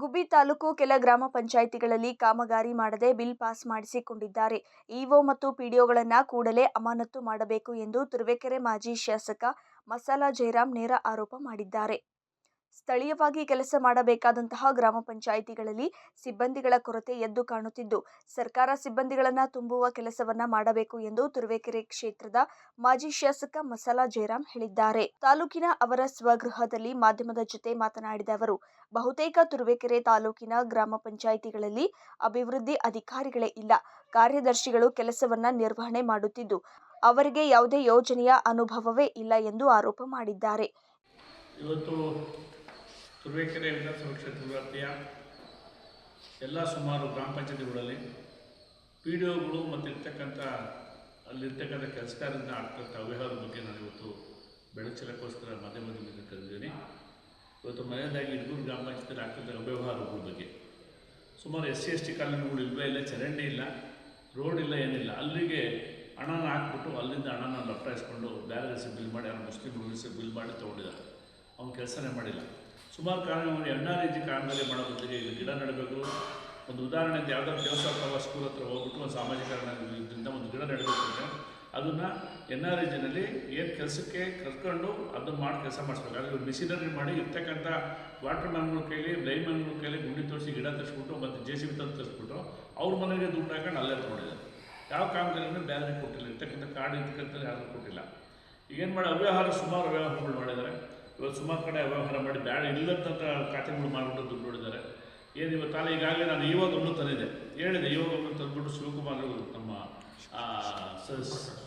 ಗುಬ್ಬಿ ತಾಲೂಕು ಕೆಲ ಗ್ರಾಮ ಪಂಚಾಯಿತಿಗಳಲ್ಲಿ ಕಾಮಗಾರಿ ಮಾಡದೆ ಬಿಲ್ ಪಾಸ್ ಮಾಡಿಸಿಕೊಂಡಿದ್ದಾರೆ. ಇಒ ಮತ್ತು ಪಿಡಿಒಗಳನ್ನು ಕೂಡಲೇ ಅಮಾನತು ಮಾಡಬೇಕು ಎಂದು ತುರುವೇಕೆರೆ ಮಾಜಿ ಶಾಸಕ ಮಸಾಲಾ ಜಯರಾಂ ನೇರ ಆರೋಪ ಮಾಡಿದ್ದಾರೆ. ಸ್ಥಳೀಯವಾಗಿ ಕೆಲಸ ಮಾಡಬೇಕಾದಂತಹ ಗ್ರಾಮ ಪಂಚಾಯಿತಿಗಳಲ್ಲಿ ಸಿಬ್ಬಂದಿಗಳ ಕೊರತೆ ಎದ್ದು ಕಾಣುತ್ತಿದ್ದು, ಸರ್ಕಾರ ಸಿಬ್ಬಂದಿಗಳನ್ನು ತುಂಬುವ ಕೆಲಸವನ್ನ ಮಾಡಬೇಕು ಎಂದು ತುರುವೇಕೆರೆ ಕ್ಷೇತ್ರದ ಮಾಜಿ ಶಾಸಕ ಮಸಾಲಾ ಜಯರಾಮ್ ಹೇಳಿದ್ದಾರೆ. ತಾಲೂಕಿನ ಅವರ ಸ್ವಗೃಹದಲ್ಲಿ ಮಾಧ್ಯಮದ ಜೊತೆ ಮಾತನಾಡಿದ ಅವರು, ಬಹುತೇಕ ತುರುವೇಕೆರೆ ತಾಲೂಕಿನ ಗ್ರಾಮ ಪಂಚಾಯಿತಿಗಳಲ್ಲಿ ಅಭಿವೃದ್ಧಿ ಅಧಿಕಾರಿಗಳೇ ಇಲ್ಲ, ಕಾರ್ಯದರ್ಶಿಗಳು ಕೆಲಸವನ್ನ ನಿರ್ವಹಣೆ ಮಾಡುತ್ತಿದ್ದು, ಅವರಿಗೆ ಯಾವುದೇ ಯೋಜನೆಯ ಅನುಭವವೇ ಇಲ್ಲ ಎಂದು ಆರೋಪ ಮಾಡಿದ್ದಾರೆ. ಇವತ್ತು ತುರುವೇಕೆರೆ ವಿಧಾನಸಭಾ ಕ್ಷೇತ್ರ ವ್ಯಾಪ್ತಿಯ ಎಲ್ಲ ಸುಮಾರು ಗ್ರಾಮ ಪಂಚಾಯತಿಗಳಲ್ಲಿ ಪಿ ಡಿ ಒಗಳು ಮತ್ತು ಇರ್ತಕ್ಕಂಥ ಅಲ್ಲಿರ್ತಕ್ಕಂಥ ಕೆಲಸಗಾರರಿಂದ ಆಗ್ತಕ್ಕಂಥ ಅವ್ಯವಹಾರದ ಬಗ್ಗೆ ನಾನು ಇವತ್ತು ಬೆಳಚಲಕ್ಕೋಸ್ಕರ ಮಾಧ್ಯಮದ ಮೇಲೆ ಕರೆದಿದ್ದೀನಿ. ಇವತ್ತು ಮನೆಯದಾಗಿ ಇಡಗೂರು ಗ್ರಾಮ ಪಂಚಾಯತಿಯಲ್ಲಿ ಆಗ್ತಕ್ಕಂಥ ಅವ್ಯವಹಾರಗಳ ಬಗ್ಗೆ. ಸುಮಾರು ಎಸ್ ಸಿ ಎಸ್ ಟಿ ಕಾಲೋನಿಗಳು ಇಲ್ವೇ, ಇಲ್ಲ ಚರಂಡಿ ಇಲ್ಲ, ರೋಡ್ ಇಲ್ಲ, ಏನಿಲ್ಲ. ಅಲ್ಲಿಗೆ ಹಣನ ಹಾಕ್ಬಿಟ್ಟು ಅಲ್ಲಿಂದ ಹಣನ ಲಪ್ಟಾಯಿಸ್ಕೊಂಡು ಬೇರೆ ಬಿಲ್ ಮಾಡಿ ಅವ್ರು ಮುಸ್ಲಿಮ್ ಬಿಲ್ ಮಾಡಿ ತೊಗೊಂಡಿದ್ದಾರೆ. ಅವ್ನು ಕೆಲಸನೇ ಮಾಡಿಲ್ಲ. ಸುಮಾರು ಕಾರಣ ಎರಡನೇ ರೀತಿ ಕಾರಣದಲ್ಲಿ ಮಾಡೋ ಜೊತೆಗೆ ಇಲ್ಲಿ ಗಿಡ ನೆಡಬೇಕು. ಒಂದು ಉದಾಹರಣೆ ಅಂತ ಯಾವುದಾದ್ರು ದೇವಸ್ಥಾನ ಅಥವಾ ಸ್ಕೂಲ್ ಹತ್ರ ಹೋಗ್ಬಿಟ್ಟು ಒಂದು ಸಾಮಾಜಿಕ ಇದರಿಂದ ಒಂದು ಗಿಡ ನೆಡಬೇಕು ಅದನ್ನು ಎನ್ ಆರ್ ಜಿನಲ್ಲಿ ಏನು ಕೆಲಸಕ್ಕೆ ಕರ್ಕೊಂಡು ಅದನ್ನು ಮಾಡಿ ಕೆಲಸ ಮಾಡಿಸ್ಬೇಕು. ಒಂದು ಮಿಷಿನರಿ ಮಾಡಿ ಇರ್ತಕ್ಕಂಥ ವಾಟರ್ ಮ್ಯಾನ್ಗಳ ಕೈಲಿ ಲೈನ್ ಮ್ಯಾನ್ಗಳ ಕೈಲಿ ಗುಂಡಿ ತೋರಿಸಿ ಗಿಡ ತರಿಸ್ಬಿಟ್ಟು ಮತ್ತು ಜೆ ಸಿ ಬಿ ತಂದು ತರಿಸ್ಬಿಟ್ಟು ಅವ್ರ ಮನೆಗೆ ದುಡ್ಡು ಹಾಕೊಂಡು ಅಲ್ಲೇ ತೊಗೊಂಡಿದ್ದಾರೆ. ಯಾವ ಕಾಮಗಾರಿನೂ ಬೇರೆ ಕೊಟ್ಟಿಲ್ಲ. ಇರ್ತಕ್ಕಂಥ ಕಾರ್ಡ್ ಇರ್ತಕ್ಕಂಥ ಯಾರು ಕೊಟ್ಟಿಲ್ಲ. ಈಗೇನು ಮಾಡಿ ಅವ್ಯವಹಾರ, ಸುಮಾರು ಅವ್ಯವಹಾರಗಳು ಮಾಡಿದ್ದಾರೆ. ಇವತ್ತು ಸುಮಾರು ಕಡೆ ವ್ಯವಹಾರ ಮಾಡಿ ಬೇಡ ಇಲ್ಲದಂಥ ಖಾತೆಗಳು ಮಾಡಿಬಿಟ್ಟು ದುಡ್ಡು ನೋಡಿದ್ದಾರೆ. ಏನು ಇವತ್ತು ಅಲ್ಲ ಈಗಾಗಲೇ ನಾನು ಇವಾಗ ತಂದಿದೆ ಹೇಳಿದೆ ಅಂತ ತಂದುಬಿಟ್ಟು ಶಿವಕುಮಾರ್ ನಮ್ಮ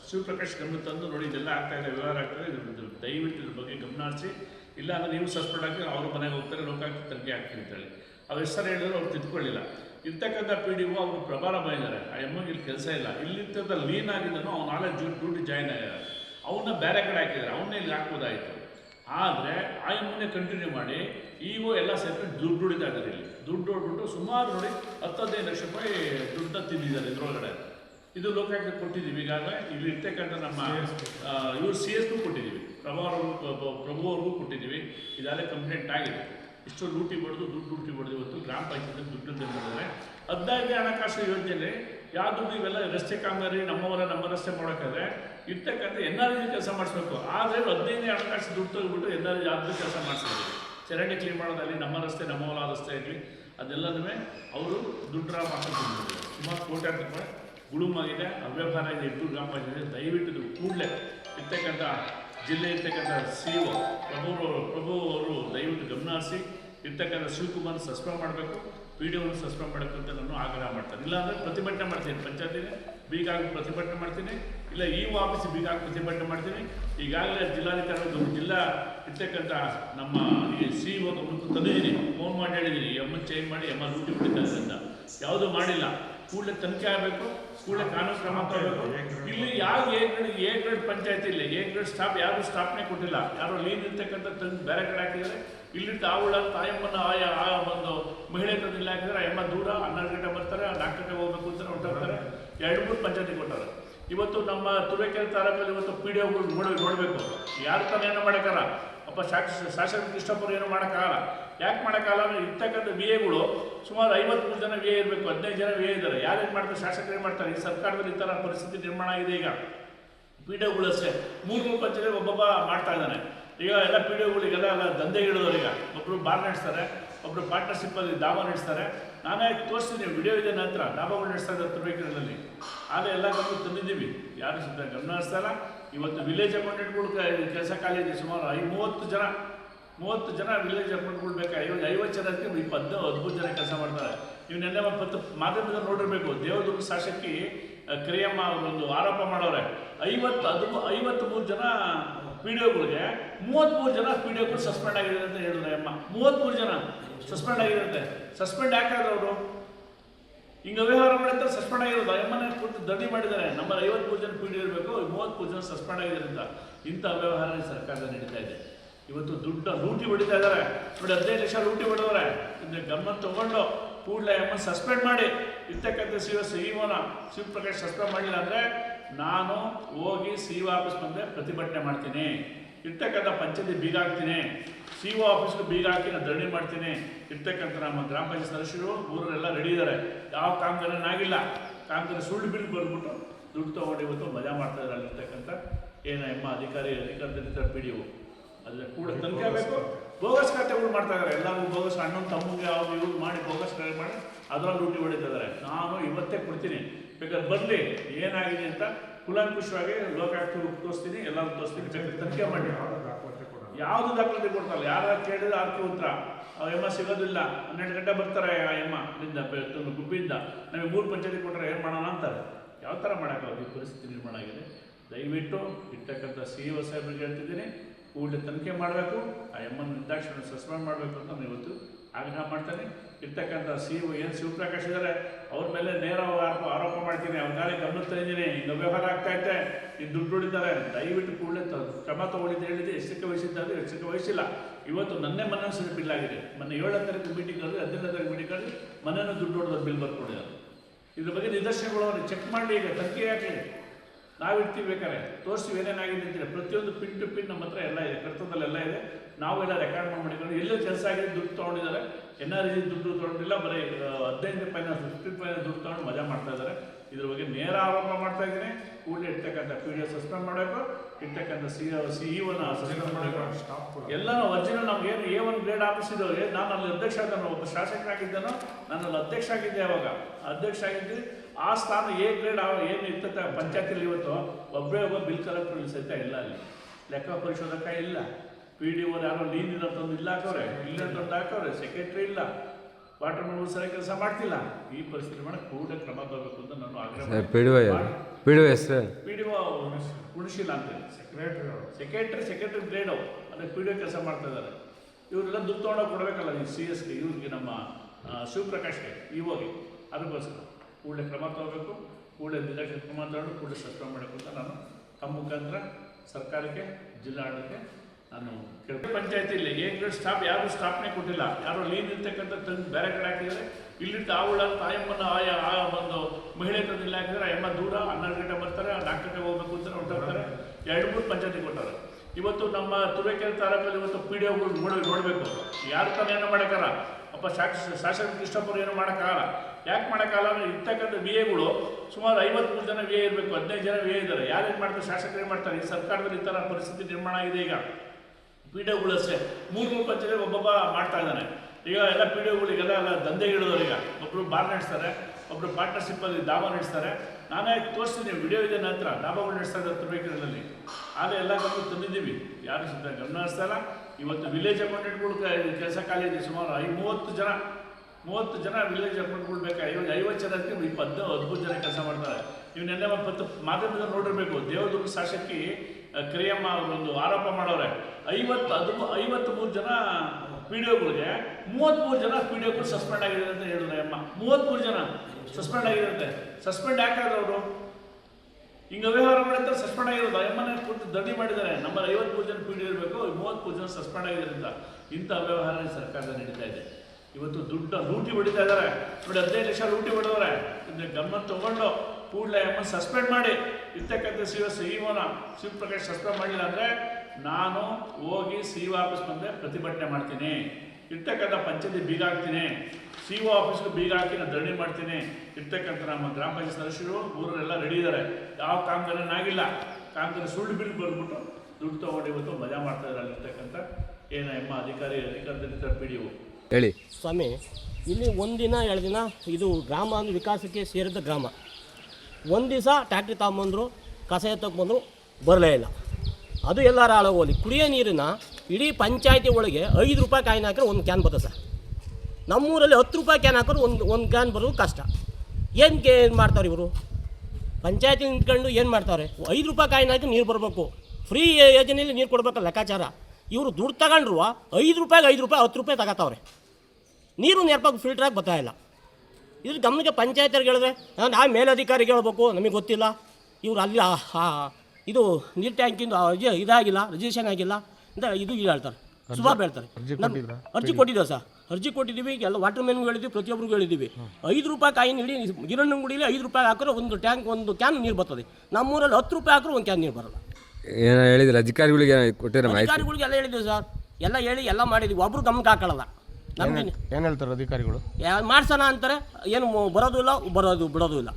ಶಿವಪ್ರಕಾಶ್ ಗಮನ ತಂದು ನೋಡಿ ಇದೆಲ್ಲ ಆಗ್ತಾ ಇದೆ, ವ್ಯವಹಾರ ಇದ್ರ ಇದ್ರ ದಯವಿಟ್ಟು ಇದ್ರ ಬಗ್ಗೆ ಗಮನ ಹರಿಸಿ. ಇಲ್ಲ ಅಂದರೆ ನೀವು ಸಸ್ಪೆಂಡ್ ಹಾಕಿ ಅವ್ರ ಮನೆಗೆ ಹೋಗ್ತಾರೆ ಲೋಕಾಯುಕ್ತ ತನಿಖೆ ಹಾಕ್ತೀನಿ ಅಂತೇಳಿ ಅವ್ರ ಹೆಸರು ಹೇಳಿದ್ರು ಅವ್ರು ತಿದ್ಕೊಳ್ಳಿಲ್ಲ. ಇರ್ತಕ್ಕಂಥ ಪಿ ಡಿ ಒ ಅವರು ಪ್ರಭಾರ ಬಂದಿದ್ದಾರೆ ಆ ಎಮ್ಮಗೆ ಇಲ್ಲಿ ಕೆಲಸ ಇಲ್ಲ. ಇಲ್ಲಿದ್ದ ಲೀನ್ ಆಗಿದ್ದನು ಅವ್ನು ನಾಳೆ ಡ್ಯೂಟಿ ಜಾಯ್ನ್ ಆಗಿದ್ದಾರೆ. ಅವನ್ನ ಬೇರೆ ಕಡೆ ಹಾಕಿದ್ದಾರೆ. ಅವನ್ನೇ ಇಲ್ಲಿ ಹಾಕ್ಬೋದಾಯಿತು. ಆದರೆ ಆಯ್ ಮುಂದೆ ಕಂಟಿನ್ಯೂ ಮಾಡಿ ಈಗ ಎಲ್ಲ ಸೇರ್ಕೊಂಡು ದುಡ್ಡು ಹೊಡಿತಾ ಇದ್ದಾರೆ ಇಲ್ಲಿ. ದುಡ್ಡು ಹೊಡ್ಬಿಟ್ಟು ಸುಮಾರು ನೋಡಿ ಹತ್ತು ಹದಿನೈದು ಲಕ್ಷ ರೂಪಾಯಿ ದುಡ್ಡು ತಿಂದಿದ್ದಾರೆ ಇದ್ರೊಳಗಡೆ. ಇದು ಲೋಕಾಯುಕ್ತ ಕೊಟ್ಟಿದ್ದೀವಿ. ಈಗಾಗಲೇ ಇಲ್ಲಿ ಇರ್ತಕ್ಕಂಥ ನಮ್ಮ ಇವರು ಸಿ ಎಸ್ಗೂ ಕೊಟ್ಟಿದ್ದೀವಿ. ಪ್ರಭು ಅವ್ರಿಗೂ ಪ್ರಭು ಅವ್ರಿಗೂ ಕೊಟ್ಟಿದ್ದೀವಿ. ಇದಾದರೆ ಕಂಪ್ಲೇಂಟ್ ಆಗಿದೆ. ಇಷ್ಟು ಲೂಟಿ ಬಡ್ದು ದುಡ್ಡು ಲೂಟಿ ಬಡಿದು ಇವತ್ತು ಗ್ರಾಮ ಪಂಚಾಯತ್ ದುಡ್ಡು ತಂದಿದ್ದಾರೆ ಹದಿನೈದನೇ ಹಣಕಾಸು ಯೋಜನೆ ದುಡ್ಡು ಇವೆಲ್ಲ ರಸ್ತೆ ಕಾಮಗಾರಿ ನಮ್ಮವರ ನಮ್ಮ ರಸ್ತೆ ಮಾಡೋಕ್ಕಾದ್ರೆ ಇರ್ತಕ್ಕಂಥ ಎನ್ ಆರ್ ಕೆಲಸ ಮಾಡಿಸ್ಬೇಕು. ಆದರೆ ಹದಿನೈದು ಹಣಕಾಸು ದುಡ್ಡು ತೆಗೆದ್ಬಿಟ್ಟು ಎನ್ ಆರ್ ಯಾವ್ದು ಕೆಲಸ ಮಾಡಿಸ್ಬೇಕು ಚರಂಡಿ ಕ್ಲೀನ್ ಮಾಡೋದಾಗಲಿ, ನಮ್ಮ ರಸ್ತೆ, ನಮ್ಮ ಹೊಲ ರಸ್ತೆ ಆಗಲಿ ಅದೆಲ್ಲನೂ ಅವರು ದುಡ್ಡು ಡ್ರಾ ಮಾಡ್ಕೊಂಡು ಸುಮಾರು ಕೋಟ್ಯಾಂತರ ರೂಪಾಯಿ ಗುಳುಮಾಗಿದೆ ಅವ್ಯವಹಾರ ಇದೆ ಇಟ್ಟು ಗ್ರಾಮ ಪಂಚಾಯತ್ ದಯವಿಟ್ಟು ಕೂಡಲೇ ಇರ್ತಕ್ಕಂಥ ಜಿಲ್ಲೆ, ಇರ್ತಕ್ಕಂಥ ಸಿ ಒ ಪ್ರಭು ಪ್ರಭು ಅವರು ದಯವಿಟ್ಟು ಗಮನ ಹರಿಸಿ, ಇರ್ತಕ್ಕಂಥ ಶಿವಕುಮಾರ್ ಸಸ್ಪೆಂಡ್ ಮಾಡಬೇಕು. ಪಿ ಡಿ ಒನ್ನು ಸಸ್ಪೆಂಡ್ ಮಾಡಬೇಕು ಅಂತ ನಾನು ಆಗ್ರಹ ಮಾಡ್ತೇನೆ. ಇಲ್ಲಾಂದರೆ ಪ್ರತಿಭಟನೆ ಮಾಡ್ತೀನಿ. ಪಂಚಾಯತಿಗೆ ಬೀಗಾಗಿ ಪ್ರತಿಭಟನೆ ಮಾಡ್ತೀನಿ. ಇಲ್ಲ, ಈ ವಾಪಸ್ ಬೀಗಾಗ ಪ್ರತಿಭಟನೆ ಮಾಡ್ತೀನಿ. ಈಗಾಗಲೇ ಜಿಲ್ಲಾಧಿಕಾರಿಗಳು ಒಂದು ಜಿಲ್ಲಾ ಇರ್ತಕ್ಕಂಥ ನಮ್ಮ ಸಿ ಇ ಗಮನಕ್ಕೆ ತಂದಿದ್ದೀನಿ ಫೋನ್ ಮಾಡಿ ಹೇಳಿದ್ದೀನಿ. ಎಮ್ಮ ಚೇಂಜ್ ಮಾಡಿ ಎಮ್ಮ ಡ್ಯೂಟಿ ಬಿಟ್ಟಿದ್ದಾರೆ ಅಂತ. ಯಾವುದೂ ಮಾಡಿಲ್ಲ. ಕೂಡಲೇ ತನಿಖೆ ಆಗಬೇಕು. ಕೂಡಲೇ ಕಾನೂನು ಕ್ರಮ ತಗೋಬೇಕು. ಇಲ್ಲಿ ಯಾವ ಎ ಗ್ರೇಡ್ ಎ ಗ್ರೇಡ್ ಪಂಚಾಯತಿ ಇಲ್ಲ. ಎ ಗ್ರೇಡ್ ಸ್ಟಾಫ್ ಯಾರು ಸ್ಟಾಪ್ನೇ ಕೊಟ್ಟಿಲ್ಲ. ಯಾರೋ ಲೀನ್ ಇರ್ತಕ್ಕಂಥ ತಂದು ಬೇರೆ ಕಡೆ ಹಾಕಿದ್ದಾರೆ. ಇಲ್ಲಿ ತಾವುಳ ತಾಯಮ್ಮನ ಆಯಾ, ಆ ಒಂದು ಮಹಿಳೆ ತಂದು ಇಲ್ಲಿ ಹಾಕಿದ್ರೆ ಎಮ್ಮ ದೂರ ಹನ್ನೆರಡು ಗಂಟೆ ಬರ್ತಾರೆ. ನಾಲ್ಕು ಗಂಟೆ ಹೋಗ್ಬೇಕು ಅಂತ ಹೊರಟಾಗ್ತಾರೆ. ಎರಡು, ಮೂರು ಪಂಚಾಯತಿ ಕೊಟ್ಟಾರೆ ಇವತ್ತು ನಮ್ಮ ತುರುವೇಕೆರೆ ತಾಲೂಕಲ್ಲಿ ಇವತ್ತು ಪಿ ಡಿ ಒಗಳು ನೋಡಿ, ನೋಡಬೇಕು. ಯಾರು ತಾನೇ ಏನೋ ಮಾಡೋಕ್ಕಲ್ಲ ಅಪ್ಪ ಶಾಸ ಶಾಸಕ ಕೃಷ್ಣಪ್ಪರು ಏನೂ ಮಾಡೋಕ್ಕಾಗಲ್ಲ. ಯಾಕೆ ಮಾಡೋಕ್ಕಾಗಲ್ಲ ಅಂದರೆ ಇರ್ತಕ್ಕಂಥ ವಿ ಎಗಳು ಸುಮಾರು ಐವತ್ತ್ಮೂರು ಜನ ವಿ ಎ ಇರಬೇಕು, ಹದಿನೈದು ಜನ ವಿ ಎ ಇದ್ದಾರೆ. ಯಾರೇನು ಮಾಡ್ತಾರೆ? ಶಾಸಕರು ಏನು ಮಾಡ್ತಾರೆ? ಈ ಸರ್ಕಾರದಲ್ಲಿ ಈ ಥರ ಪರಿಸ್ಥಿತಿ ನಿರ್ಮಾಣ ಆಗಿದೆ ಈಗ. ಪಿ ಡಿ ಒಗಳು ಅಷ್ಟೇ. ಮೂರು ಮೂರು ಪಂಚಾಯತ್ ಒಬ್ಬೊಬ್ಬ ಮಾಡ್ತಾ ಇದ್ದಾನೆ. ಈಗ ಎಲ್ಲ ಪಿ ಡಿ ಒಗಳಿಗೆಲ್ಲ ಎಲ್ಲ ದಂಧೆ ಹಿಡಿದವ್ರು ಈಗ. ಒಬ್ಬರು ಬಾರ್ ನಡೆಸ್ತಾರೆ ಒಬ್ಬರು ಪಾರ್ಟ್ನರ್ಶಿಪ್ಪಲ್ಲಿ ದಾವ ನಡೆಸ್ತಾರೆ. ನಾನೇ ತೋರಿಸ್ತೀನಿ ವಿಡಿಯೋ ಇದೆ ನಂತರ. ಡಾಬಾಗಳು ನಡೆಸ್ತಾ ಇದ್ದಾರೆ ತುರುವೇಕೆರೆಯಲ್ಲಿ ಆದರೆ ಎಲ್ಲ ಗಮನ ತಂದಿದ್ದೀವಿ. ಯಾರು ಸುತ್ತ ಗಮನ ಹರಿಸ್ತಾರ ಇವತ್ತು ವಿಲೇಜ್ ಅಕೌಂಟೆಂಟ್ಗಳು ಕೆಲಸ ಖಾಲಿ ಇದೆ. ಸುಮಾರು ಐ ಮೂವತ್ತು ಜನ ಮೂವತ್ತು ಜನ ವಿಲೇಜ್ ಅಕೌಂಟ್ಗಳು ಬೇಕಾಗಿ ಐವತ್ತು ಐವತ್ತು ಜನಕ್ಕೆ ಇಪ್ಪತ್ತು, ಹದಿಮೂರು ಜನ ಕೆಲಸ ಮಾಡ್ತಾರೆ. ನೀವು ಒಂದು ಮಾಧ್ಯಮದಲ್ಲಿ ನೋಡಿರಬೇಕು. ದೇವದುರ್ಗ ಶಾಸಕಿ ಕ್ರಿಯಮ್ಮ ಒಂದು ಆರೋಪ ಮಾಡೋರೆ. ಐವತ್ತು, ಅದು ಐವತ್ತು ಮೂರು ಜನ ಪಿ ಡಿ ಒಗಳಿಗೆ ಮೂವತ್ತ್ಮೂರು ಜನ ಪಿ ಡಿ ಒಗಳು ಸಸ್ಪೆಂಡ್ ಆಗಿದೆ ಅಂತ ಹೇಳಿದ್ರೆ ಅಮ್ಮ ಮೂವತ್ತ್ಮೂರು ಜನ ಸಸ್ಪೆಂಡ್ ಆಗಿರುತ್ತೆ. ಸಸ್ಪೆಂಡ್ ಯಾಕಾದ್ರೆ ಅವರು? ಹಿಂಗೆ ಅವ್ಯವಹಾರ ಮಾಡಿದ್ರೆ ಸಸ್ಪೆಂಡ್ ಆಗಿರೋದು. ಅಮ್ಮನೇ ಕೂತು ದಂಡಿ ಮಾಡಿದ್ದಾರೆ. ನಮ್ಮಲ್ಲಿ ಐವತ್ಮೂರು ಜನ ಪಿ ಡಿ ಇರಬೇಕು ಮೂವತ್ತ್ಮೂರು ಜನ ಸಸ್ಪೆಂಡ್ ಆಗಿರೋದ್ರಿಂದ ಇಂಥ ಅವ್ಯವಹಾರ ಸರ್ಕಾರ ನಡೀತಾ ಇದೆ. ಇವತ್ತು ದುಡ್ಡ ಲೂಟಿ ಹೊಡಿತಾ ಇದ್ದಾರೆ. ನೋಡಿ ಹದಿನೈದು ಲಕ್ಷ ಲೂಟಿ ಹೊಡೆದವ್ರೆ. ಇದನ್ನ ಗಮನ ತಗೊಂಡು ಕೂಡಲೇ ಅಮ್ಮ ಸಸ್ಪೆಂಡ್ ಮಾಡಿ. ಇರ್ತಕ್ಕಂಥ ಸಿ ಸಿ ಇಒನ ಶಿವಪ್ರಕಾಶ್ ಸಸ್ಪೆಂಡ್ ಮಾಡಿಲ್ಲ ಅಂದರೆ ನಾನು ಹೋಗಿ ಸಿ ಇ ಆಫೀಸ್ ಮುಂದೆ ಪ್ರತಿಭಟನೆ ಮಾಡ್ತೀನಿ. ಇರ್ತಕ್ಕಂಥ ಪಂಚಾಯತಿ ಬೀಗ ಹಾಕ್ತೀನಿ. ಸಿ ಒ ಆಫೀಸ್ಗೆ ಬೀಗ ಹಾಕಿ ನಾನು ಧರಣಿ ಮಾಡ್ತೀನಿ. ಇರ್ತಕ್ಕಂಥ ನಮ್ಮ ಗ್ರಾಮ ಪಂಚಾಯತ್ ಸದಸ್ಯರು ಊರರೆಲ್ಲ ರೆಡಿ ಇದ್ದಾರೆ ಯಾವ ಕಾಮಗಾರಿನ ಆಗಿಲ್ಲ. ಕಾಮಗಾರಿ ಸುಳ್ಳು ಬಿಲ್ ಬಂದ್ಬಿಟ್ಟು ದುಡ್ಡು ತೊಗೊಂಡು ಇವತ್ತು ಮಜಾ ಮಾಡ್ತಾ ಇದ್ದಾರೆ ಅಲ್ಲಿರ್ತಕ್ಕಂಥ ಏನೋ ಎಮ್ಮ ಅಧಿಕಾರಿ ಅಧಿಕಾರದಲ್ಲಿ ಪಿ ಡಿ ಒ ಅದ್ರ ಕೂಡ ತನಿಖೆ ಬೇಕು ಬೋಗಸ್ ಖಾತೆಗಳು ಮಾಡ್ತಾ ಇದ್ದಾರೆ. ಎಲ್ಲರೂ ಬೋಗಸ್, ಅಣ್ಣನ ತಮ್ಮಗೆ ಅವ್ರು ಇವ್ರು ಮಾಡಿ ಬೋಗಸ್ ಖಾತೆ ಮಾಡಿ ಅದರಲ್ಲಿ ರೂಟಿ ಹೊಡಿತಿದ್ದಾರೆ. ನಾನು ಇವತ್ತೇ ಕೊಡ್ತೀನಿ. ಬೇಕಾದ್ರೆ ಬರಲಿ, ಏನಾಗಿದೆ ಅಂತ ಕುಲಂಕುಷವಾಗಿ ಲೋಕಾಯುಕ್ತ ತೋರಿಸ್ತೀನಿ ಎಲ್ಲರೂ ತೋರಿಸ್ತೀನಿ. ತನಿಖೆ ಮಾಡಿ. ಯಾವುದು ದಾಖಲಾತಿ ಕೊಡ್ತಾರಲ್ಲ, ಯಾರ ಕೇಳಿದ್ರೆ ಅದಕ್ಕೆ ಉತ್ತರ. ಆ, ಎಮ್ಮ ಸಿಗೋದಿಲ್ಲ. ಹನ್ನೆರಡು ಗಂಟೆ ಬರ್ತಾರೆ ಆ ಎಮ್ಮ ಇಲ್ಲಿಂದ ಗುಬ್ಬಿಯಿಂದ. ನಮಗೆ ಮೂರು ಪಂಚಾಯತಿ ಕೊಟ್ಟರೆ ಏನು ಮಾಡೋಣ ಅಂತಾರೆ. ಯಾವ ಥರ ಮಾಡೋಕ್ಕಾಗುತ್ತೆ? ಈ ಪರಿಸ್ಥಿತಿ ನಿರ್ಮಾಣ ಆಗಿದೆ. ದಯವಿಟ್ಟು ಇರ್ತಕ್ಕಂಥ ಸಿ ಒ ಸಾಹೇಬ್ರಿಗೆ ಹೇಳ್ತಿದ್ದೀನಿ. ಕೂಡಲೇ ತನಿಖೆ ಮಾಡಬೇಕು, ಆ ಎಮ್ಮನ್ನು ನಿರ್ದಾಕ್ಷಿಣ್ಯ ಸಸ್ಪೆಂಡ್ ಮಾಡಬೇಕು ಅಂತ ನಾನು ಇವತ್ತು ಆಗ್ರಹ ಮಾಡ್ತೇನೆ. ಇರ್ತಕ್ಕಂಥ ಸಿ ಒ ಏನು ಶಿವಪ್ರಕಾಶ್ ಇದ್ದಾರೆ ಅವ್ರ ಮೇಲೆ ನೇರ ಆರೋಪ ಆರೋಪ ಮಾಡ್ತೀನಿ. ಅವ್ರ ಮೇಲೆ ಗಮನಿಸ್ತಾ ಇದ್ದೀನಿ ಇನ್ನು ವ್ಯವಹಾರ ಆಗ್ತಾ ಇದೆ ಈ ದುಡ್ಡು ಹೊಡಿತಾರೆ ದಯವಿಟ್ಟು ಕೂಡಲೇ ಕ್ರಮ ತಗೊಂಡಿದ್ದು ಹೇಳಿದೆ ಎಷ್ಟಕ್ಕೆ ವಹಿಸಿದ್ದಾರೆ. ಎಷ್ಟಕ್ಕೆ ವಹಿಸಿಲ್ಲ. ಇವತ್ತು ನನ್ನೇ ಮನಸ್ಸಿನ ಬಿಲ್ ಆಗಿದೆ ಮೊನ್ನೆ ಏಳನೇ ತಾರೀಕು ಮೀಟಿಂಗ್ ಅಲ್ಲಿ ಹದಿನೈದನೇ ತಾರೀಕು ಮೀಟಿಂಗ್ ಅಲ್ಲಿ ಮನೆಯನ್ನು ದುಡ್ಡು ಹೊಡೆದ ಬಿಲ್ ಬರ್ಕೊಂಡಿದ್ದಾರೆ ಇದ್ರ ಬಗ್ಗೆ ನಿದರ್ಶನಗಳು ಚೆಕ್ ಮಾಡಿ ಈಗ. ತನಿಖೆ ಹಾಕಲಿ ನಾವು ಇರ್ತೀವಿ ಬೇಕಾರೆ ತೋರಿಸ್ತೀವಿ ಏನೇನಾಗಿದೆ ಅಂತೀರಿ? ಪ್ರತಿಯೊಂದು ಪಿನ್ ಟು ಪಿನ್ ನಮ್ಮ ಹತ್ರ ಎಲ್ಲ ಇದೆ, ಕರ್ತವ್ಯದಲ್ಲಿ ಎಲ್ಲ ಇದೆ. ಎಲ್ಲ ರೆಕಾರ್ಡ್ ಮಾಡಿ ಮಾಡಿಕೊಂಡು ಎಲ್ಲೇ ಕೆಲಸ ಆಗಿದೆ, ದುಡ್ಡು ತೊಗೊಂಡಿದ್ದಾರೆ. ಎನ್ ಆರ್ ದುಡ್ಡು ತೊಗೊಂಡಿಲ್ಲ, ಬರೀ ಹದಿನೈದು ರೂಪಾಯಿನ ಫಿಫ್ಟಿ ರೂಪಾಯಿನ ದುಡ್ಡು ತೊಗೊಂಡು ಮಜಾ ಮಾಡ್ತಾ ಇದ್ದಾರೆ. ಇದ್ರ ಬಗ್ಗೆ ನೇರ ಆರೋಪ ಮಾಡ್ತಾ ಇದ್ದೀನಿ. ಕೂಡಲೇ ಇರ್ತಕ್ಕಂಥ ಪಿ ಡಿ ಸಸ್ಪೆಂಡ್ ಮಾಡಬೇಕು. ಇರ್ತಕ್ಕಂಥ ಸಿ ಸಿ ಇಒನ ಸಸ್ಪೆಂಡ್ ಮಾಡಬೇಕು. ಎಲ್ಲ ಒರಿಜಿನಲ್ ನಮ್ಗೆ ಏನು ಎ ಒನ್ ಗ್ರೇಡ್ ಆಫೀಸ್ ಇದ್ದವ್ರಿಗೆ ನಾನು ಅಲ್ಲಿ ಅಧ್ಯಕ್ಷ ಆದನು ಒಬ್ಬ ಶಾಸಕರಾಗಿದ್ದಾನೋ ನಾನು ಅಲ್ಲಿ ಅಧ್ಯಕ್ಷ ಆಗಿದ್ದೆ ಅವಾಗ ಅಧ್ಯಕ್ಷ ಆಗಿದ್ದೆ. ಆ ಸ್ಥಾನ ಎ ಗ್ರೇಡ್ ಏನು ಇರ್ತದೆ ಪಂಚಾಯತಿಲಿ ಇವತ್ತು ಒಬ್ಬರೇ ಒಬ್ಬ ಬಿಲ್ ಕಲೆಕ್ಟರ್ ಸಹಿತ ಇಲ್ಲ ಅಲ್ಲಿ. ಲೆಕ್ಕ ಪರಿಶೋಧಕ ಇಲ್ಲ. ಪಿ ಡಿ ಓರ್ ಯಾರೋ ಲೀನ್ ಇರೋ ತಂದು ಇಲ್ಲ ಹಾಕವ್ರೆ ಇಲ್ಲ ತಂದು ಹಾಕವ್ರೆ ಸೆಕ್ರೆಟರಿ ಇಲ್ಲ. ವಾಟರ್ ಮೆನ್ ಸರಿ ಕೆಲಸ ಮಾಡ್ತಿಲ್ಲ. ಈ ಪರಿಸ್ಥಿತಿ ಮೇಡಮ್ ಕೂಡ ಕ್ರಮ ಬರಬೇಕು ಅಂತ ನಾನು ಆಗ್ರಹ P D P D O ಹೆಸರು ಅಂತ secretary secretary secretary grade secretary secretary grade ಅದೇ ಪಿ ಡಿ ಒ ಕೆಲಸ ಮಾಡ್ತಾ ಇದ್ದಾರೆ. ಇವರೆಲ್ಲ ದುಡ್ಡು ತೊಗೊಂಡೋಗಿ ಕೊಡಬೇಕಲ್ಲ ಈ ಸಿ ಎಸ್ಗೆ ಇವ್ರಿಗೆ ನಮ್ಮ ಶಿವಪ್ರಕಾಶ್ಗೆ ಇವಾಗಿ ಅದಕ್ಕೋಸ್ಕರ. ಕೂಡಲೇ ಕ್ರಮ ತಗೋಬೇಕು, ಕೂಡಲೇ ನಿರ್ಲಕ್ಷ್ಯ ಕ್ರಮ ತಗೊಂಡು ಕೂಡಲೇ ಸಸ್ಪೆಂಡ್ ಮಾಡಬೇಕು ಅಂತ ನಾನು ತಮ್ಮ ಮುಖಾಂತರ ಸರ್ಕಾರಕ್ಕೆ, ಜಿಲ್ಲಾಡಳಿತಕ್ಕೆ ನಾನು ಎ ಗ್ರೇಡ್ ಸ್ಟಾಪ್ ಯಾರು ಸ್ಟಾಪ್ನೇ ಕೊಟ್ಟಿಲ್ಲ. ಯಾರೋ ಲೀನ್ ಇರ್ತಕ್ಕಂಥ ತಂದು ಬೇರೆ ಕಡೆ ಹಾಕಿದ್ರೆ ಇಲ್ಲಿಂದ ಆವುಳ ತಾಯಮ್ಮನ ಆಯಾ, ಆ ಒಂದು ಮಹಿಳೆ ತಂದು ಇಲ್ಲಿ ಹಾಕಿದ್ರೆ ಆ ಎಮ್ಮ ದೂರ, ಹನ್ನೆರಡು ಗಂಟೆ ಬರ್ತಾರೆ, ನಾಲ್ಕು ಗಂಟೆ ಹೋಗ್ಬೇಕು ಅಂತ ಹೊರಟೋಗ್ತಾರೆ ಎರಡು ಮೂರು ಪಂಚಾಯತಿ ಕೊಟ್ಟಾರೆ. ಇವತ್ತು ನಮ್ಮ ತುರೇಕೆರೆ ತಾಲೂಕಲ್ಲಿ ಇವತ್ತು ಪಿ ಡಿ ಒಗಳು ನೋಡಿ, ನೋಡಬೇಕು. ಯಾರು ತಾನೇನು ಏನೋ ಮಾಡೋಕ್ಕಲ್ಲ ಒಬ್ಬ ಶಾಸ ಶಾಸಕ ಕೃಷ್ಣಪ್ಪರು ಏನು ಮಾಡೋಕ್ಕಾಗಲ್ಲ. ಯಾಕೆ ಮಾಡೋಕ್ಕಾಗಲ್ಲ ಅಂದರೆ ಇರ್ತಕ್ಕಂಥ ವಿ ಎಗಳು ಸುಮಾರು ಐವತ್ಮೂರು ಜನ ವಿ ಎ ಇರಬೇಕು, ಹದಿನೈದು ಜನ ವಿ ಎ ಇದ್ದಾರೆ ಯಾರೇನು ಮಾಡ್ತಾರೆ? ಶಾಸಕರು ಏನು ಮಾಡ್ತಾರೆ? ಈ ಸರ್ಕಾರದಲ್ಲಿ ಈ ಥರ ಪರಿಸ್ಥಿತಿ ನಿರ್ಮಾಣ ಆಗಿದೆ ಈಗ. ಪಿ ಡಿ ಒಗಳು ಮೂರು ಮೂರು ಪಂಚಾಯತ್ ಒಬ್ಬೊಬ್ಬ ಮಾಡ್ತಾ ಇದ್ದಾನೆ. ಈಗ ಎಲ್ಲ ಪಿ ಡಿ ಒಗಳಿಗೆಲ್ಲ ಎಲ್ಲ ಹಿಡಿದವರು ಈಗ. ಒಬ್ಬರು ಬಾರ್ ನಡೆಸ್ತಾರೆ ಒಬ್ಬರು ಪಾರ್ಟ್ನರ್ಶಿಪ್ಪಲ್ಲಿ ದಾಮ ನಡೆಸ್ತಾರೆ. ನಾನೇ ತೋರಿಸ್ತೀನಿ ವಿಡಿಯೋ ಇದೆ ನಂತರ ಡಾಬಾಗಳು ನಡೆಸ್ತಾ ಇದ್ದಾರೆ ತುರುವೇಕೆರೆಯಲ್ಲಿ ಆದರೆ ಎಲ್ಲ ಗಮನ ತಂದಿದ್ದೀವಿ. ಯಾರು ಸುತ್ತ ಗಮನ ಹರಿಸ್ತಾ ಇಲ್ಲ. ಇವತ್ತು ವಿಲೇಜ್ ಅಕೌಂಟೆಂಟ್ಗಳು ಕೆಲಸ ಖಾಲಿ ಇದೆ ಸುಮಾರು ಐ ಮೂವತ್ತು ಜನ. ಮೂವತ್ತು ಜನ ವಿಲೇಜ್ ಅಕೌಂಟ್ಗಳು ಬೇಕು ಐವತ್ತು ಐವತ್ತು ಜನಕ್ಕೆ ಇಪ್ಪತ್ತು ಹದಿಮೂರು ಜನ ಕೆಲಸ ಮಾಡ್ತಾರೆ. ಇವನ್ನೆಲ್ಲ ನೆನ್ನೆ ಪತ್ತು ಮಾಧ್ಯಮದಲ್ಲಿ ನೋಡಿರಬೇಕು. ದೇವದುರ್ಗ ಶಾಸಕಿ ಕರಿಯಮ್ಮ ಅವರೊಂದು ಆರೋಪ ಮಾಡೋರೆ. ಐವತ್ತು ಹದಿಮೂ ಐವತ್ತು ಮೂರು ಜನ ಪಿ ಡಿ ಒಗಳಿಗೆ ಮೂವತ್ತ್ಮೂರು ಜನ ಪಿ ಡಿ ಒಗಳು ಸಸ್ಪೆಂಡ್ ಆಗಿದೆ ಅಂತ ಹೇಳಿದ್ರೆ ಅಮ್ಮ ಮೂವತ್ತ್ಮೂರು ಜನ ಸಸ್ಪೆಂಡ್ ಆಗಿರುತ್ತೆ. ಸಸ್ಪೆಂಡ್ ಯಾಕಾದ್ರೆ ಅವರು ಹಿಂಗೆ ವ್ಯವಹಾರ ಮಾಡಿದ್ರೆ ಸಸ್ಪೆಂಡ್ ಆಗಿರೋದು ಎಮ್ಮನೆ ಕುರಿತು ದಂಡಿ ಮಾಡಿದ್ದಾರೆ. ನಮ್ಮಲ್ಲಿ ಐವತ್ಮೂರು ಜನ ಪಿ ಡಿ ಇರಬೇಕು ಮೂವತ್ತ್ಮೂರು ಜನ ಸಸ್ಪೆಂಡ್ ಆಗಿರೋದ್ರಿಂದ ಇಂಥ ಅವ್ಯವಹಾರ ಸರ್ಕಾರ ನಡೀತಾ ಇದೆ. ಇವತ್ತು ದುಡ್ಡು ಲೂಟಿ ಹೊಡಿತಾ ಇದ್ದಾರೆ. ನೋಡಿ ಹದಿನೈದು ಲಕ್ಷ ಲೂಟಿ ಹೊಡೆದವ್ರೆ. ಇದನ್ನ ಗಮನ ತಗೊಂಡು ಕೂಡಲೇ ಎಮ್ಮನ್ ಸಸ್ಪೆಂಡ್ ಮಾಡಿ. ಇರ್ತಕ್ಕಂಥ ಸಿ ಎಸ್ ಇಒನ ಶಿವಪ್ರಕಾಶ್ ಸಸ್ಪೆಂಡ್ ಮಾಡಿಲ್ಲ ಅಂದರೆ ನಾನು ಹೋಗಿ ಸಿ ಒ ಆಫೀಸ್ ಬಂದೆ ಪ್ರತಿಭಟನೆ ಮಾಡ್ತೀನಿ. ಇರ್ತಕ್ಕಂಥ ಪಂಚಾಯತಿ ಬೀಗ ಹಾಕ್ತೀನಿ. ಸಿ ಒ ಆಫೀಸ್ಗೆ ಬೀಗ ಹಾಕಿ ನಾನು ಧರಣಿ ಮಾಡ್ತೀನಿ. ಇರ್ತಕ್ಕಂಥ ನಮ್ಮ ಗ್ರಾಮ ಪಂಚಾಯತ್ ಸದಸ್ಯರು ಊರರೆಲ್ಲ ರೆಡಿ ಇದ್ದಾರೆ. ಯಾವ ಕಾಮಗಾರಿನ ಆಗಿಲ್ಲ. ಕಾಮಗಾರಿ ಸುಳ್ಳು ಬಿಲ್ ಬಂದ್ಬಿಟ್ಟು ದುಡ್ಡು ತೊಗೊಂಡು ಇವತ್ತು ಮಜಾ ಮಾಡ್ತಾ ಇದ್ದಾರೆ ಅಲ್ಲಿರ್ತಕ್ಕಂಥ ಏನು ಎಮ್ಮ ಅಧಿಕಾರಿ ಅಧಿಕಾರದಲ್ಲಿ ಪಿ ಡಿ ಒ. ಹೇಳಿ. ಸ್ವಾಮಿ ಇಲ್ಲಿ ಒಂದಿನ ಎರಡು ದಿನ ಇದು ಗ್ರಾಮ ಅಂದ್ರೆ ವಿಕಾಸಕ್ಕೆ ಸೇರಿದ ಗ್ರಾಮ. ಒಂದು ದಿವಸ ಟ್ಯಾಕ್ಟ್ರಿ ತಗೊಂಬಂದರು ಕಸ ಎತ್ತಕ್ಕೆ ಬಂದರು ಬರಲೇ ಇಲ್ಲ. ಅದು ಎಲ್ಲರ ಹಾಳಾಗೋಲಿ ಕುಡಿಯೋ ನೀರನ್ನ ಇಡೀ ಪಂಚಾಯತಿ ಒಳಗೆ ಐದು ರೂಪಾಯಿ ಕಾಯಿನ್ ಹಾಕಿದ್ರೆ ಒಂದು ಕ್ಯಾನ್ ಬರ್ತದೆ ಸರ್. ನಮ್ಮೂರಲ್ಲಿ ಹತ್ತು ರೂಪಾಯಿ ಕ್ಯಾನ್ ಹಾಕಿದ್ರೆ ಒಂದು ಒಂದು ಕ್ಯಾನ್ ಬರೋದು ಕಷ್ಟ. ಏನು ಏನು ಮಾಡ್ತಾರೆ ಇವರು? ಪಂಚಾಯತಿ ನಿಂತ್ಕೊಂಡು ಏನು ಮಾಡ್ತಾರೆ ಐದು ರೂಪಾಯಿ ಕಾಯಿನ ಹಾಕಿ ನೀರು ಬರಬೇಕು. ಫ್ರೀ ಯೋಜನೆಯಲ್ಲಿ ನೀರು ಕೊಡಬೇಕು ಲೆಕ್ಕಾಚಾರ. ಇವರು ದುಡ್ಡು ತಗೊಂಡ್ರು ಐದು ರೂಪಾಯಿಗೆ ಐದು ರೂಪಾಯಿ, ಹತ್ತು ರೂಪಾಯಿ ತಗೋತಾವ್ರೆ. ನೀರು ನೇರವಾಗಿ ಫಿಲ್ಟ್ರಾಗಿ ಬರ್ತಾ ಇಲ್ಲ. ಇದ್ರ ಗಮನಕ್ಕೆ ಪಂಚಾಯತ್ರಿಗೆ ಹೇಳಿದ್ರೆ ನಾವು ಮೇಲಧಿಕಾರಿಗೆ ಹೇಳ್ಬೇಕು, ನಮಗೆ ಗೊತ್ತಿಲ್ಲ. ಇವರು ಅಲ್ಲಿ ಆ- ಆ- ಇದು ನೀರು ಟ್ಯಾಂಕಿಂದು ಇದಾಗಿಲ್ಲ ರಿಜಿಸ್ಟ್ರೇಷನ್ ಆಗಿಲ್ಲ ಅಂತ ಇದು ಇದು ಹೇಳ್ತಾರೆ. ಸುಮಾರು ಹೇಳ್ತಾರೆ. ಅರ್ಜಿ ಕೊಟ್ಟಿದ್ದೇವೆ ಸರ್? ಅರ್ಜಿ ಕೊಟ್ಟಿದ್ದೀವಿ ಎಲ್ಲ ವಾಟರ್ ಮ್ಯಾನ್ಗೂ ಹೇಳಿದ್ವಿ ಪ್ರತಿಯೊಬ್ಬರಿಗೂ ಹೇಳಿದ್ದೀವಿ. ಐದು ರೂಪಾಯಿ ಕಾಯಿನ ಗಿರಣ್ಣ ಗುಡಿಯಲ್ಲಿ ಐದು ರೂಪಾಯಿ ಹಾಕಿದ್ರೆ ಒಂದು ಟ್ಯಾಂಕ್ ಒಂದು ಕ್ಯಾನ್ ನೀರು ಬರ್ತದೆ. ನಮ್ಮೂರಲ್ಲಿ ಹತ್ತು ರೂಪಾಯಿ ಹಾಕಿದ್ರೆ ಒಂದು ಕ್ಯಾನ್ ನೀರು ಬರಲ್ಲ. ಏನೋ ಹೇಳಿದ್ರೆ? ಅಧಿಕಾರಿಗಳಿಗೆ ಕೊಟ್ಟಿರೋ ಅಧಿಕಾರಿಗಳಿಗೆಲ್ಲ ಹೇಳಿದ್ದೀವಿ ಸರ್. ಎಲ್ಲ ಹೇಳಿ ಎಲ್ಲ ಮಾಡಿದ್ವಿ. ಒಬ್ರು ಗಮನಕ್ಕೆ ಹಾಕೊಳ್ಳಲ್ಲ ನಮ್ಗೆ ಏನು ಹೇಳ್ತಾರೆ ಅಧಿಕಾರಿಗಳು? ಮಾಡ್ಸೋಣ ಅಂತಾರೆ. ಏನು ಬರೋದು ಇಲ್ಲ ಬರೋದು ಬಿಡೋದು ಇಲ್ಲ.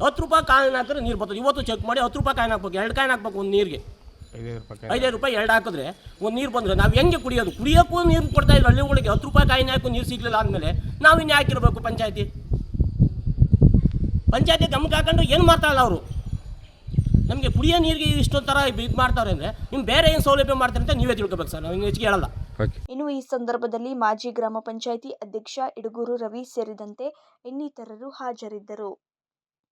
ಹತ್ತು ರೂಪಾಯಿ ಕಾಯಿನ್ ಹಾಕಿದ್ರೆ ನೀರು ಬರ್ತದೆ. ಇವತ್ತು ಚೆಕ್ ಮಾಡಿ ಹತ್ತು ರೂಪಾಯಿ ಕಾಯಿನ್ ಹಾಕ್ಬೇಕು ಎರಡು ಕಾಯಿನ್ ಹಾಕ್ಬೇಕು ಒಂದು ನೀರಿಗೆ. ಐದೈದು ರೂಪಾಯಿ ಎರಡು ಹಾಕಿದ್ರೆ ಒಂದು ನೀರು ಬಂದರೆ ನಾವು ಹೆಂಗೆ ಕುಡಿಯೋದು? ಕುಡಿಯೋಕ್ಕೂ ನೀರು ಕೊಡ್ತಾ ಇದ್ರು ಹಳ್ಳಿಗಳಿಗೆ ಹತ್ತು ರೂಪಾಯಿ ಕಾಯಿನ್ ಹಾಕು ನೀರು ಸಿಗಲಿಲ್ಲ ಆದಮೇಲೆ ನಾವು ಇನ್ನು ಹಾಕಿರ್ಬೇಕು ಪಂಚಾಯತಿ? ಪಂಚಾಯತಿ ಗಮನಕ್ಕೆ ಹಾಕೊಂಡು ಏನು ಮಾಡ್ತಾರಲ್ಲ ಅವರು? ನಮಗೆ ಕುಡಿಯೋ ನೀರಿಗೆ ಇಷ್ಟೊಂದು ಥರ ಇದು ಮಾಡ್ತಾರೆ ಅಂದರೆ ನಿಮ್ಮ ಬೇರೆ ಏನು ಸೌಲಭ್ಯ ಮಾಡ್ತಾರೆ ಅಂತ ನೀವೇ ತಿಳ್ಕೊಬೇಕು ಸರ್ ನಾವು ಹೆಚ್ಚಿಗೆ ಹೇಳಲ್ಲ. ಓಕೆ ಇನ್ನು ಈ ಸಂದರ್ಭದಲ್ಲಿ ಮಾಜಿ ಗ್ರಾಮ ಪಂಚಾಯಿತಿ ಅಧ್ಯಕ್ಷ ಇಡುಗೂರು ರವಿ ಸೇರಿದಂತೆ ಇನ್ನಿತರರು ಹಾಜರಿದ್ದರು.